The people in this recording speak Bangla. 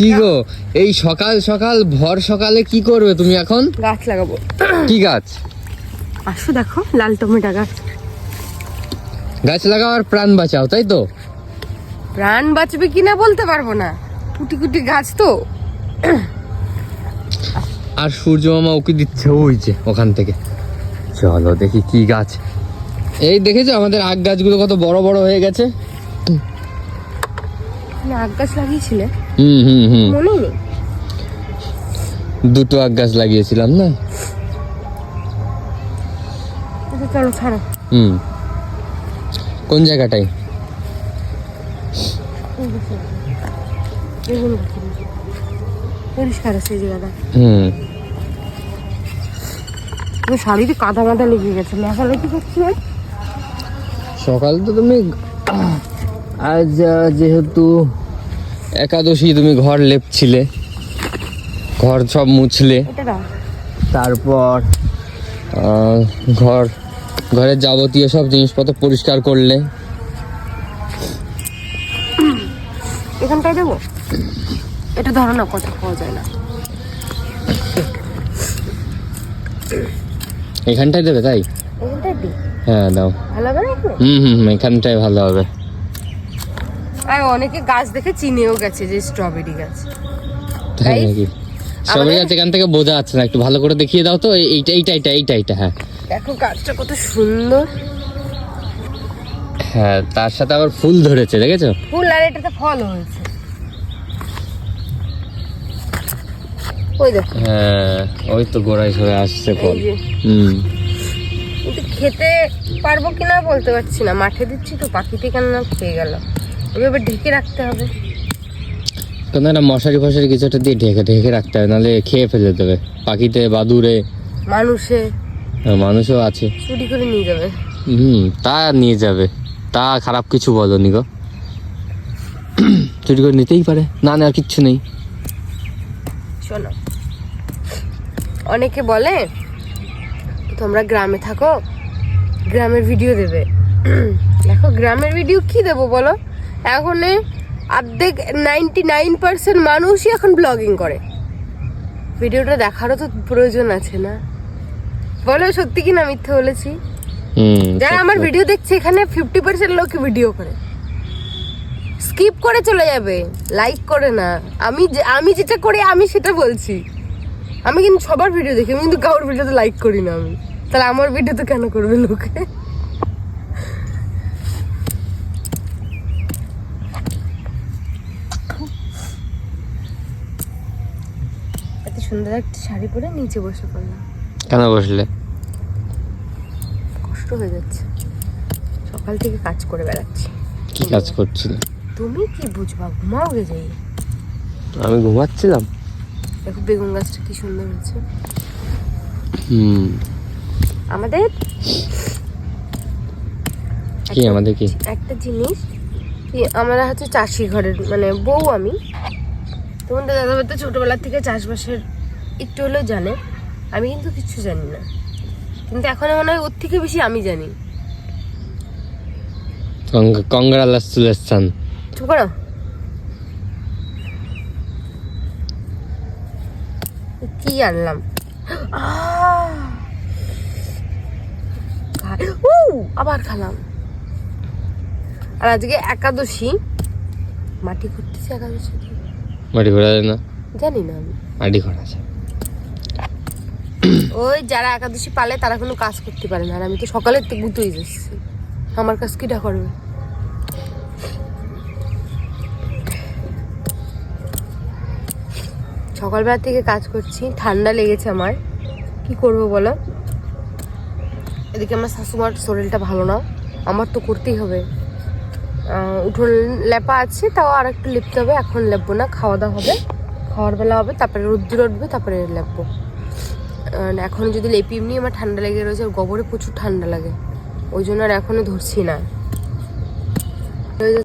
কি গো? এই সকাল সকাল ভর সকালে কি করবে তুমি এখন? গাছ লাগাবো। কি গাছ? আসো দেখো লাল টমেটো গাছ। গাছ লাগাওয়ার প্রাণ বাঁচাও তাই তো? প্রাণ বাঁচবে কিনা বলতে পারব না। কুটি কুটি গাছ তো। আর সূর্য মামা ওকে দিচ্ছে ওই যে ওখান থেকে। চলো দেখি কি গাছ। এই দেখেছ আমাদের আগ গাছগুলো কত বড় বড় হয়ে গেছে? না আগ গাছ লাগিয়েছিলে হুম হুম হুম। মনেই নেই দুটো আগ গাছ লাগিয়েছিলাম না? আচ্ছা, চলো ছাড়ো। হুম। কোন জায়গাটায়। পরিষ্কার আছে জায়গাটা হুম। তুমি শাড়িতে কাদা কাদা লেগে গেছে। লেখালেখি করছি সকাল তো তুমি আজ যেহেতু একাদশী তুমি ঘর লেপছিলে ঘর সব মুছলে তারপর ঘর ঘরের যাবতীয় সব জিনিসপত্র পরিষ্কার করলে। এখানটায় দেবো? এটা ধরো না কথা পাওয়া যায় না। এখানটায় দেবে তাই? হ্যাঁ দাও। ভালো হবে হুম হুম হুম, এখানটায় ভালো হবে। আর অনেকে গাছ দেখে চিনেও গেছে যে স্ট্রবেরি গাছ। তাই? নাকি? গাছ এখান থেকে বোঝা যাচ্ছে না একটু ভালো করে দেখিয়ে দাও তো এইটা এইটা এইটা এইটা এইটা হ্যাঁ। দেখো গাছটা কত সুন্দর। হ্যাঁ তার সাথে আবার ফুল ধরেছে দেখেছ? ফুল আর এটাতে ফল হয়েছে। ওই দেখো। হ্যাঁ ওই তো গোড়ায় সরে আসছে ফল। হুম। কিন্তু খেতে পারব কিনা বলতে পারছি না মাঠে দিচ্ছি তো পাখিতে কেন খেয়ে গেল। ঢেকে রাখতে হবে। কোনো একটা মশারি ফশারি কিছু একটা দিয়ে ঢেকে ঢেকে রাখতে হবে নাহলে খেয়ে ফেলে দেবে। পাখিতে বাদুরে মানুষে। আহ, মানুষও আছে। চুরি করে নিয়ে যাবে। হুম তা নিয়ে যাবে। তা খারাপ কিছু বলনি গো। চুরি করে নিতেই পারে না না আর কিচ্ছু নেই। শোনো অনেকে বলে তোমরা গ্রামে থাকো গ্রামের ভিডিও দেবে। দেখো গ্রামের ভিডিও কি দেবো বলো? এখন অর্ধেক নাইনটি নাইন পার্সেন্ট মানুষই এখন ব্লগিং করে। ভিডিওটা দেখারও তো প্রয়োজন আছে না। বলো সত্যি কি না মিথ্যে বলেছি? যারা আমার ভিডিও দেখছে এখানে ফিফটি পার্সেন্ট লোক ভিডিও করে। স্কিপ করে চলে যাবে। লাইক করে না। আমি আমি যেটা করি আমি সেটা বলছি। আমি কিন্তু সবার ভিডিও দেখি আমি কিন্তু কারোর ভিডিওতে লাইক করি না আমি। তাহলে আমার ভিডিও তো কেন করবে লোকে? সুন্দর একটা শাড়ি পরে নিচে বসে পড়লাম। কেন বসলে? কষ্ট হয়ে যাচ্ছে। সকাল থেকে কাজ করে বেড়াচ্ছি। কি কাজ করছিলে? তুমি কি বুঝবা? ঘুমাও গে যাই। আমি ঘুমাচ্ছিলাম। দেখো বেগুন গাছটা কি সুন্দর হয়েছে। হুম। আমাদের কি আমাদের কি? একটা জিনিস কি আমরা হচ্ছে চাষি ঘরের মানে বউ আমি। তোমাদের দাদাভাই তো ছোটবেলা থেকে চাষবাসের একটু হলেও জানে। আমি কিন্তু কিছু জানি না। কিন্তু এখন মনে হয় ওর থেকে বেশি আমি জানি। কংগ্রাচুলেশন চুপ করো। কি আনলাম! খা- আবার খালাম। আর আজকে একাদশী। মাটি ঘুরতেছে একাদশী মাটি ঘোরা যায় না। জানি না আমি। মাটি ঘোরা যায়। ওই যারা একাদশী পালে, তারা কোনো কাজ করতে পারে না। আর আমি তো সকালে তো গুতোই যাচ্ছি। আমার কাজ কিটা করবে? সকালবেলা থেকে কাজ করছি, ঠান্ডা লেগেছে আমার। কি করব বলো? এদিকে আমার শাশুমার শরীরটা ভালো না। আমার তো করতেই হবে। উঠোন লেপা আছে, তাও আর একটু লেপতে হবে। এখন লেপবো না, খাওয়া দাওয়া হবে। খাওয়ার বেলা হবে, তারপরে রোদ্দুর উঠবে, তারপরে লেপবো। এখন যদি লেপি এমনি আমার ঠান্ডা লেগে রয়েছে গোবরে প্রচুর ঠান্ডা লাগে। ওই জন্য আর এখনও ধরছি না।